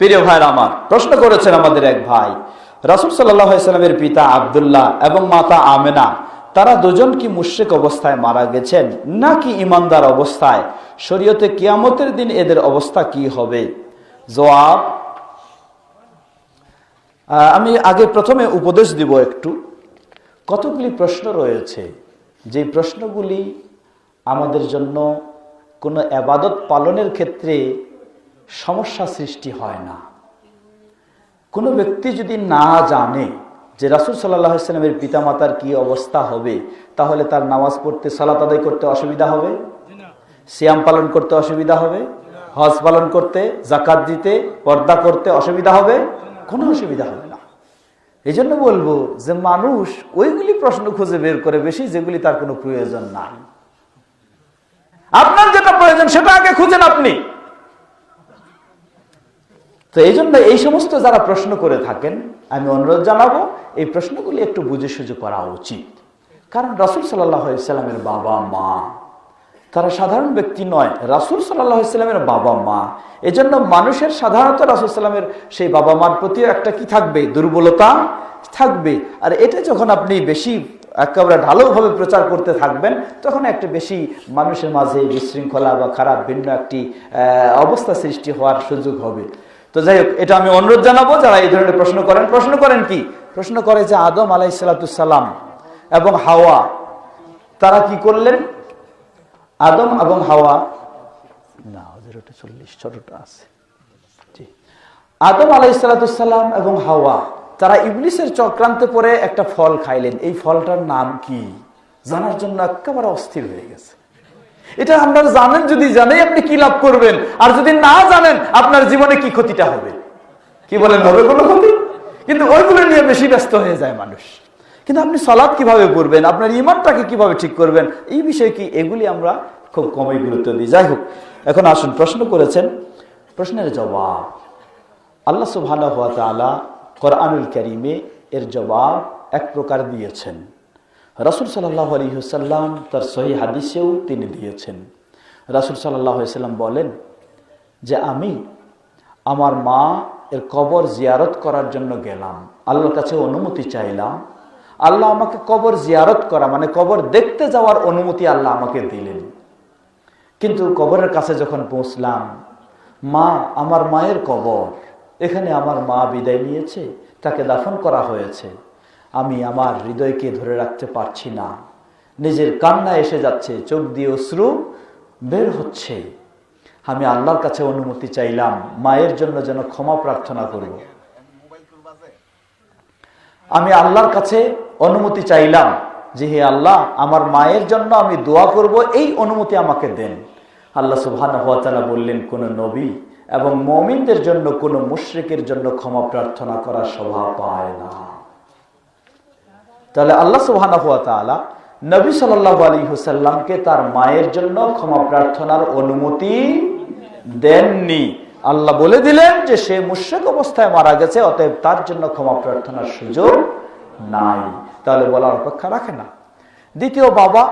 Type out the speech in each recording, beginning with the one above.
প্রিয় ভাইয়ের আমার, প্রশ্ন করেছেন আমাদের এক ভাই, রাসুল সাল্লামের পিতা আবদুল্লাহ এবং মাতা আমেনা, তারা দুজন কি মুশ্রিক অবস্থায় মারা গেছেন নাকি ইমানদার অবস্থায়? শরীয়তে কিয়ামতের দিন এদের অবস্থা কি হবে? জবাব আমি আগে প্রথমে উপদেশ দিব একটু। কতগুলি প্রশ্ন রয়েছে? যে প্রশ্নগুলি আমাদের জন্য কোনো আবাদত পালনের ক্ষেত্রে সমস্যা সৃষ্টি হয় না। কোনো ব্যক্তি যদি না জানে যে রাসুল সাল্লামের পিতামাতার কি অবস্থা হবে, তাহলে তার নামাজ পড়তে সালাত আদায় করতে অসুবিধা হবে? সিয়াম পালন করতে অসুবিধা হবে? হজ পালন করতে জাকাত দিতে, পর্দা করতে অসুবিধা হবে? কোনো অসুবিধা হবে না। এই জন্য বলব যে মানুষ ওইগুলি প্রশ্ন খুঁজে বের করে বেশি, যেগুলি তার কোনো প্রয়োজন নাই। আপনার যেটা প্রয়োজন সেটা আগে খুঁজেন আপনি। তো এই জন্য এই সমস্ত যারা প্রশ্ন করে থাকেন, আমি অনুরোধ জানাব, এই প্রশ্নগুলি একটু বুঝে সুঝে করা উচিত। কারণ রাসুল সাল্লামের বাবা, মা, তারা সাধারণ ব্যক্তি নয়। রাসুল সাল্লামের বাবা, মা, এজন্য মানুষের সাধারণত রাসুল সাল্লামের সেই বাবা, মার প্রতিও একটা কি থাকবে? দুর্বলতা থাকবে। আর এটা যখন আপনি বেশি একেবারে ঢালোভাবে প্রচার করতে থাকবেন, তখন একটা বেশি মানুষের মাঝে বিশৃঙ্খলা বা খারাপ, ভিন্ন একটি অবস্থা সৃষ্টি হওয়ার সুযোগ হবে। তো যাই হোক, এটা আমি অনুরোধ জানাব, যারা এই ধরনের প্রশ্ন করেন প্রশ্ন করেন কি? প্রশ্ন করে যে আদম আলাই সালাতাম এবং হাওয়া, তারা কি করলেন? আদম এবং হাওয়া, না, ওদের ওটা চল্লিশ ছোটটা আছে। আদম আলাই সালাতাম এবং হাওয়া, তারা ইবলিসের চক্রান্তে পরে একটা ফল খাইলেন। এই ফলটার নাম কি? জানার জন্য একেবারে অস্থির হয়ে গেছে। এটা আপনারা জানেন, যদি জানেন আপনি কি লাভ করবেন। আর যদি না জানেন, আপনার জীবনে কি ক্ষতিটা হবে? কি বলেন, হবে কোনো ক্ষতি? কিন্তু ওইগুলো নিয়ে বেশি ব্যস্ত হয়ে যায় মানুষ। কিন্তু আপনি সলাদ কীভাবে করবেন আপনার ইমানটাকে কীভাবে ঠিক করবেন? এই বিষয়ে কি এগুলি আমরা খুব কমই গুরুত্ব দিই? যাই হোক, এখন আসুন, প্রশ্ন করেছেন। প্রশ্নের জবাব, আল্লাহ তাআলা কোরআনুল কারীমে এর জবাব এক প্রকার দিয়েছেন। রাসূল সাল্লাল্লাহু আলাইহি ওয়াসাল্লাম তার সহি হাদিসেও তিনি দিয়েছেন। রাসূল আলাইহি সাল্লাম বলেন যে আমি আমার মা এর কবর জিয়ারত করার জন্য গেলাম। আল্লাহর কাছে অনুমতি চাইলাম। আল্লাহ আমাকে কবর জিয়ারত করা মানে কবর দেখতে যাওয়ার অনুমতি আল্লাহ আমাকে দিলেন। কিন্তু কবরের কাছে যখন পৌঁছলাম, মা আমার মায়ের কবর, এখানে আমার মা বিদায় নিয়েছে, তাকে দাফন করা হয়েছে। আমি আমার হৃদয়কে ধরে রাখতে পারছি না। নিজের কান্না এসে যাচ্ছে, চোখ দিয়ে অশ্রু বের হচ্ছে। আমি আল্লাহর কাছে অনুমতি চাইলাম, মায়ের জন্য যেন ক্ষমা প্রার্থনা করব। আমি আল্লাহর কাছে অনুমতি চাইলাম যে, হে আল্লাহ, আমার মায়ের জন্য আমি দোয়া করব, এই অনুমতি আমাকে দেন। আল্লাহ সুবহান বললেন, কোন নবী এবং মমিনদের জন্য, কোন মুশ্রিকের জন্য ক্ষমা প্রার্থনা করার স্বভাব পায় না। তাহলে আল্লাহ সুবহান নবী সাল্লাহ আলী হুসাল্লামকে তার মায়ের জন্য ক্ষমা প্রার্থনার অনুমতি দেননি। আল্লাহ বলে দিলেন যে সে মুশ্রিক অবস্থায় মারা গেছে, অতএব তার জন্য ক্ষমা প্রার্থনার সুযোগ নাই। তাহলে বলার অপেক্ষা রাখে না। দ্বিতীয় বাবা,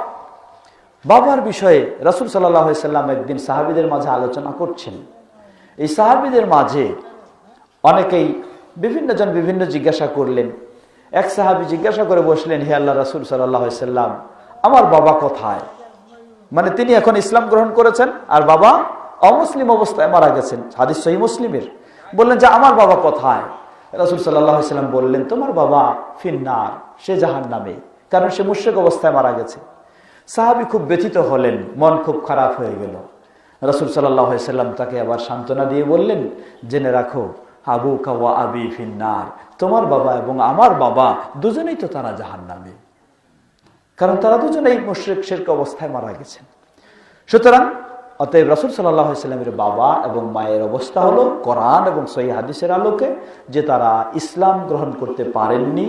বাবার বিষয়ে রসুল সাল্লাম একদিন সাহাবিদের মাঝে আলোচনা করছেন। এই সাহাবিদের মাঝে অনেকেই বিভিন্ন জন বিভিন্ন জিজ্ঞাসা করলেন এক সাহাবি জিজ্ঞাসা করে বসলেন, হে আল্লাহ রসুল সাল্লাম, আমার বাবা কোথায়? মানে তিনি এখন ইসলাম গ্রহণ করেছেন আর বাবা অমুসলিম অবস্থায় মারা গেছেন, হাদিস সহি মুসলিমের। বললেন, যে, আমার বাবা কোথায়? রসুল সাল্লাম বললেন, তোমার বাবা ফিন্নার, সে জাহান নামে কারণ সে মুশ্রেক অবস্থায় মারা গেছে। সাহাবি খুব ব্যথিত হলেন, মন খুব খারাপ হয়ে গেল। রসুল সাল্লাম তাকে আবার সান্ত্বনা দিয়ে বললেন, জেনে রাখো আবু কাওয়া আবি ফিন্নার। তোমার বাবা এবং আমার বাবা দুজনেই তো তারা জাহান নামে কারণ তারা দুজনেই মুশ্রিক শেরক অবস্থায় মারা গেছেন। সুতরাং অতএব রাসুল সাল্লামের বাবা এবং মায়ের অবস্থা হলো কোরআন এবং সহি হাদিসের আলোকে যে তারা ইসলাম গ্রহণ করতে পারেননি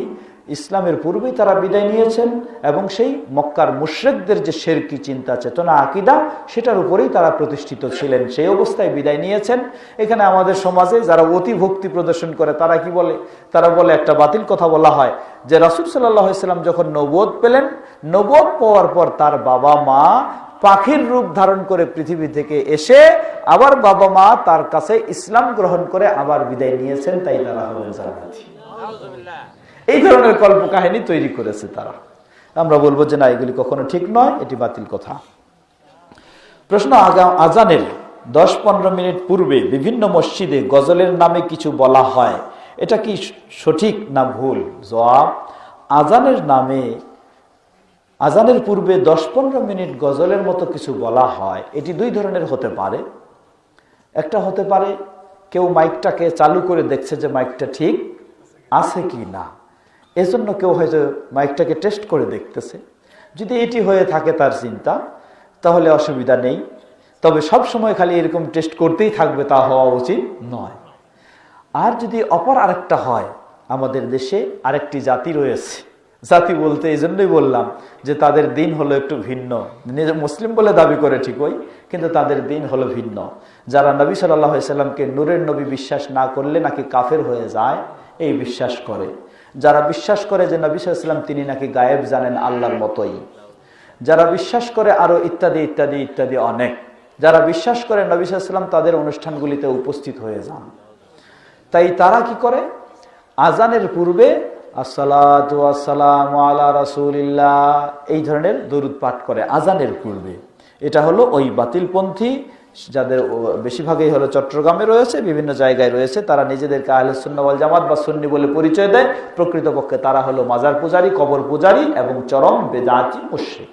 ইসলামের পূর্বেই তারা বিদায় নিয়েছেন এবং সেই মক্কার মুশ্রেকদের যে শেরকি চিন্তা, চেতনা, আকিদা, সেটার উপরেই তারা প্রতিষ্ঠিত ছিলেন। সেই অবস্থায় বিদায় নিয়েছেন। এখানে আমাদের সমাজে যারা অতি ভক্তি প্রদর্শন করে, তারা কি বলে? তারা বলে একটা বাতিল কথা বলা হয় যে রাসুল সাল্লাম যখন নবোধ পেলেন নবোধ পাওয়ার পর তার বাবা মা পাখির রূপ ধারণ করে পৃথিবী থেকে এসে আবার বাবা মা তার কাছে ইসলাম গ্রহণ করে আবার বিদায় নিয়েছেন, তাই তারা হলেন জান্নাতি। এই ধরনের কল্প কাহিনী তৈরি করেছে তারা। আমরা বলব যে না, এগুলি কখনো ঠিক নয়, এটি বাতিল কথা। প্রশ্ন আগাম আজানের দশ পনেরো মিনিট পূর্বে বিভিন্ন মসজিদে গজলের নামে কিছু বলা হয়। এটা কি সঠিক না ভুল? জবাব, আজানের নামে, আজানের পূর্বে দশ পনেরো মিনিট গজলের মতো কিছু বলা হয়। এটি দুই ধরনের হতে পারে। একটা হতে পারে, কেউ মাইকটাকে চালু করে দেখছে যে মাইকটা ঠিক আছে কি না। এজন্য কেউ হয়তো মাইকটাকে টেস্ট করে দেখতেছে। যদি এটি হয়ে থাকে তার চিন্তা, তাহলে অসুবিধা নেই। তবে সব সময় খালি এরকম টেস্ট করতেই থাকবে, তা হওয়া উচিত নয়। আর যদি অপর আরেকটা হয়, আমাদের দেশে আরেকটি জাতি রয়েছে। জাতি বলতে এই জন্যই বললাম যে তাদের দিন হলো একটু ভিন্ন। নিজে মুসলিম বলে দাবি করে ঠিকই, কিন্তু তাদের দিন হলো ভিন্ন। যারা নবী সাল্লামকে নূরের নবী বিশ্বাস না করলে নাকি কাফের হয়ে যায় এই বিশ্বাস করে। যারা বিশ্বাস করে যে নবী সাল্লাম তিনি নাকি গায়েব জানেন আল্লাহর মতোই। যারা বিশ্বাস করে আরও ইত্যাদি ইত্যাদি ইত্যাদি অনেক। যারা বিশ্বাস করে নবী সাল্লাম তাদের অনুষ্ঠানগুলিতে উপস্থিত হয়ে যান। তাই তারা কি করে? আজানের পূর্বে আসসালাম এই ধরনের দরুদ পাঠ করে আজানের পূর্বে। এটা হলো ওই বাতিলপন্থী যাদের বেশিরভাগই হলো চট্টগ্রামে রয়েছে, বিভিন্ন জায়গায় রয়েছে, তারা নিজেদেরকে আহলে সুন্নওয়াল জামাত বা সুন্নি বলে পরিচয় দেয়। প্রকৃতপক্ষে তারা হলো মাজার পূজারী, কবর পূজারী এবং চরম বেদাতি মুশ্রিক।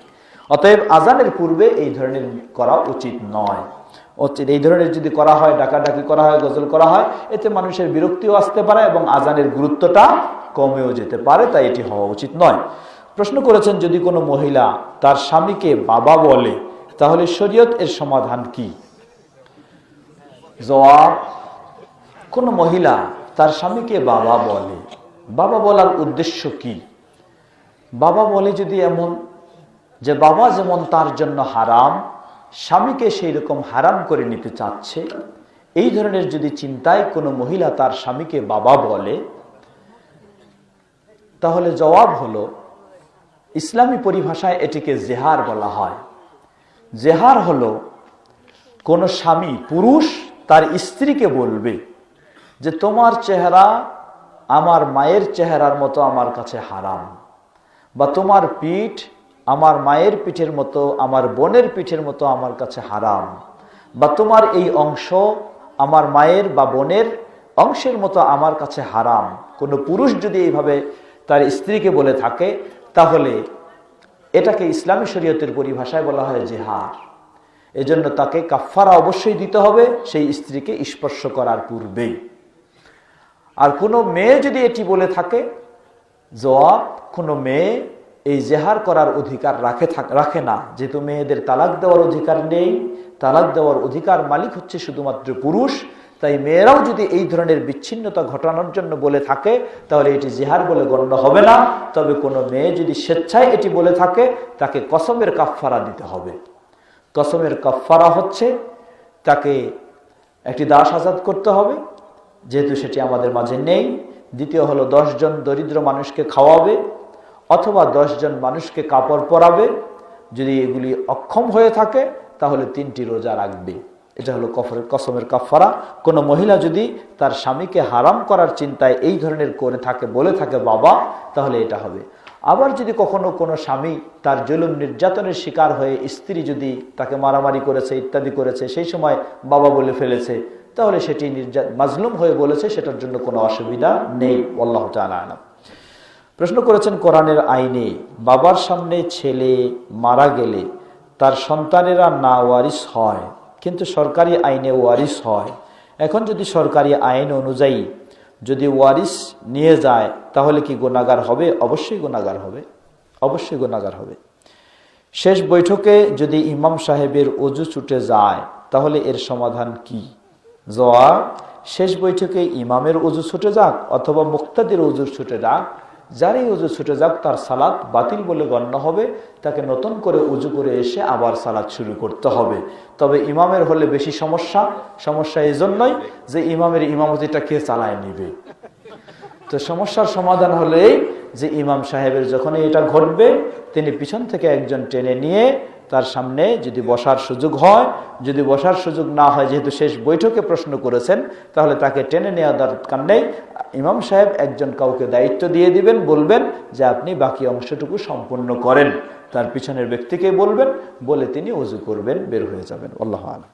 অতএব আজানের পূর্বে এই ধরনের করা উচিত নয়। উচিত এই ধরনের যদি করা হয়, ডাকাডাকি করা হয়, গজল করা হয়, এতে মানুষের বিরক্তিও আসতে পারে এবং আজানের গুরুত্বটা কমেও যেতে পারে, তাই এটি হওয়া উচিত নয়। প্রশ্ন করেছেন, যদি কোনো মহিলা তার স্বামীকে বাবা বলে, তাহলে শরীয়ত এর সমাধান কি? জবাব, কোনো মহিলা তার স্বামীকে বাবা বলে। বাবা বলার উদ্দেশ্য কি? বাবা বলে যদি এমন যে বাবা যেমন তার জন্য হারাম, স্বামীকে সেই রকম হারাম করে নিতে চাচ্ছে, এই ধরনের যদি চিন্তায় কোনো মহিলা তার স্বামীকে বাবা বলে, তাহলে জবাব হলো, ইসলামী পরিভাষায় এটিকে জেহার বলা হয়। জেহার হলো কোনো স্বামী পুরুষ তার স্ত্রীকে বলবে যে, তোমার চেহারা আমার মায়ের চেহারার মতো আমার কাছে হারাম বা তোমার পিঠ আমার মায়ের পিঠের মতো, আমার বোনের পিঠের মতো আমার কাছে হারাম বা তোমার এই অংশ আমার মায়ের বা বোনের অংশের মতো আমার কাছে হারাম। কোনো পুরুষ যদি এইভাবে তার স্ত্রীকে বলে থাকে, তাহলে এটাকে ইসলামী শরীয়তের পরিভাষায় বলা হয় জেহার। এজন্য তাকে কাফারা অবশ্যই দিতে হবে সেই স্ত্রীকে স্পর্শ করার পূর্বেই। আর কোনো মেয়ে যদি এটি বলে থাকে, জবাব, কোনো মেয়ে এই জেহার করার অধিকার রাখে রাখে না। যেহেতু মেয়েদের তালাক দেওয়ার অধিকার নেই, তালাক দেওয়ার অধিকার মালিক হচ্ছে শুধুমাত্র পুরুষ, তাই মেয়েরাও যদি এই ধরনের বিচ্ছিন্নতা ঘটানোর জন্য বলে থাকে, তাহলে এটি জেহার বলে গণ্য হবে না। তবে কোনো মেয়ে যদি স্বেচ্ছায় এটি বলে থাকে, তাকে কসমের কাফারা দিতে হবে। কসমের কাফারা হচ্ছে, তাকে একটি দাস আজাদ করতে হবে, যেহেতু সেটি আমাদের মাঝে নেই। দ্বিতীয় হলো জন দরিদ্র মানুষকে খাওয়াবে, অথবা জন মানুষকে কাপড় পরাবে। যদি এগুলি অক্ষম হয়ে থাকে, তাহলে তিনটি রোজা রাখবে। এটা হলো কফরের কসমের কাফারা কোনো মহিলা যদি তার স্বামীকে হারাম করার চিন্তায় এই ধরনের করে থাকে, বলে থাকে বাবা, তাহলে এটা হবে। আবার যদি কখনো কোনো স্বামী তার জুলুম নির্যাতনের শিকার হয়ে স্ত্রী যদি তাকে মারামারি করেছে, ইত্যাদি করেছে, সেই সময় বাবা বলে ফেলেছে, তাহলে সেটি নির্যা, মাজলুম হয়ে বলেছে, সেটার জন্য কোনো অসুবিধা নেই, আল্লাহ আলাম। প্রশ্ন করেছেন, কোরআনের আইনে বাবার সামনে ছেলে মারা গেলে তার সন্তানেরা না ওয়ারিস হয়, কিন্তু সরকারি আইনে ওয়ারিস হয়। এখন যদি সরকারি আইন অনুযায়ী যদি ওয়ারিস নিয়ে যায়, তাহলে কি গোনাগার হবে? অবশ্যই গোনাগার হবে। অবশ্যই গোনাগার হবে। শেষ বৈঠকে যদি ইমাম সাহেবের অজু ছুটে যায়, তাহলে এর সমাধান কি? জয়া শেষ বৈঠকে ইমামের অজু ছুটে যাক অথবা মুক্তাদের অজু ছুটে যাক যারই উজু ছুটে যাক, তার সালাদ বাতিল বলে গণ্য হবে। তাকে নতুন করে উজু করে এসে আবার সালাদ শুরু করতে হবে। তবে ইমামের হলে বেশি সমস্যা। সমস্যা এই জন্যই যে ইমামের ইমামতিটা কে চালায় নিবে? তো সমস্যার সমাধান হলেই যে ইমাম সাহেবের যখনই এটা ঘটবে, তিনি পিছন থেকে একজন টেনে নিয়ে তার সামনে যদি বসার সুযোগ হয়, যদি বসার সুযোগ না হয়, যেহেতু শেষ বৈঠকে প্রশ্ন করেছেন, তাহলে তাকে টেনে নেওয়া দরকার নেই। ইমাম সাহেব একজন কাউকে দায়িত্ব দিয়ে দিবেন, বলবেন যে আপনি বাকি অংশটুকু সম্পূর্ণ করেন। তার পিছনের ব্যক্তিকে বলবেন, বলে তিনি উজু করবেন, বের হয়ে যাবেন। আল্লাহ আলম।